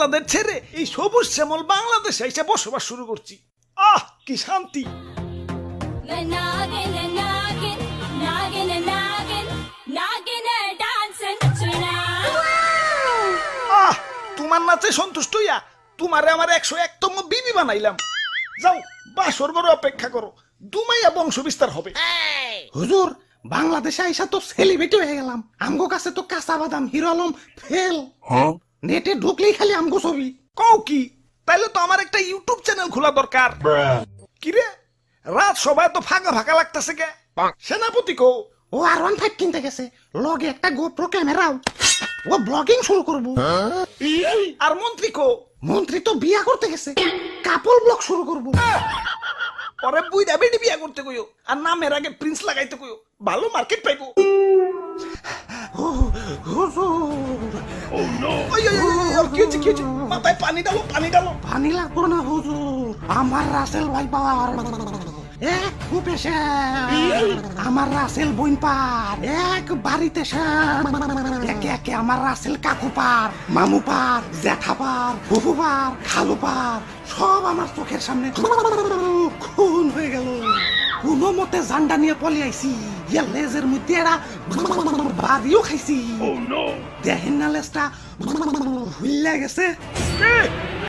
তোদের ছেড়ে এই সবুজ শ্যামল বাংলাদেশে এসে বসবাস শুরু করছি। আহ কি শান্তি. আহ তোমার নাচে সন্তুষ্ট হইয়া তোমারে আমার একশো একতম বিবি বানাইলাম। যাও বাসর বড় অপেক্ষা করো। দুমাইয়া বংশ বিস্তার হবে হুজুর বাংলাদেশে আইসা তো সেলিব্রিটি হয়ে গেলাম। আমগো কাছে তো কাঁচা বাদাম হিরো আলম ফেল। নেটে ঢুকলেই খালি আমগো ছবি। কও কি? তাইলে তো আমার একটা ইউটিউব চ্যানেল খোলা দরকার। কিরে রাত সবাই তো ফাঁকা ফাঁকা লাগতেছে কে? সেনাপতি কো ও আর ওয়ান ফাইভ কিনতে গেছে। লগে একটা গোপ্রো ক্যামেরাও। ও ব্লগিং শুরু করব। আর মন্ত্রী কো মন্ত্রী তো বিয়া করতে গেছে। কাপল ব্লগ শুরু করব। পরে বুইরা বেডি বিয়া করতে কইও আর নামের আগে প্রিন্স লাগাইতে কইও ভালো মার্কেট পাইবো? মাথায় পানি ডালো পানি ডালো পানি লাগবো না হুজুর। আমার রাসেল ভাই পাওয়ার। এক কূপে আমার রাসেল বইন পার। এক বাড়িতে একে একে আমার রাসেল কাকু পার মামু পার জ্যাঠা পার ফুফু পার খালু পার। সব আমার চোখের সামনে। মতে জান্ডা নিয়ে পলি আইছি। ইয়া লেজের মধ্যে এরা বাড়িও খাইছি। দেখেন না লেজটা হুইল্লা গেছে।